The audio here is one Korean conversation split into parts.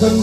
가끔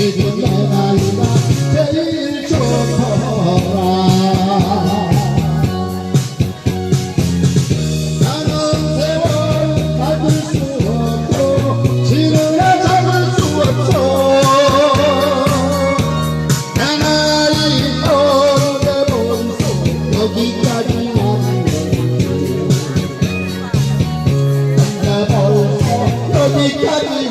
지금 내 나이가 제일 좋더라 나는 세월 잡을 수 없고 지루해 잡을 수 없어 내 나이 어내 몸속 여기까지 여기까지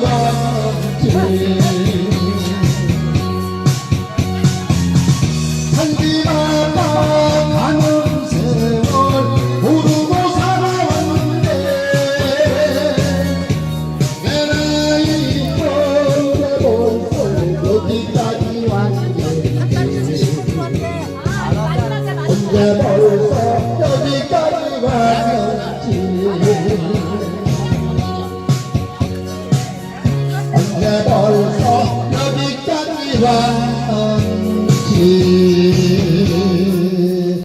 언제 벌써 여기까지 왔는지 언제 벌써 여기까지 왔는지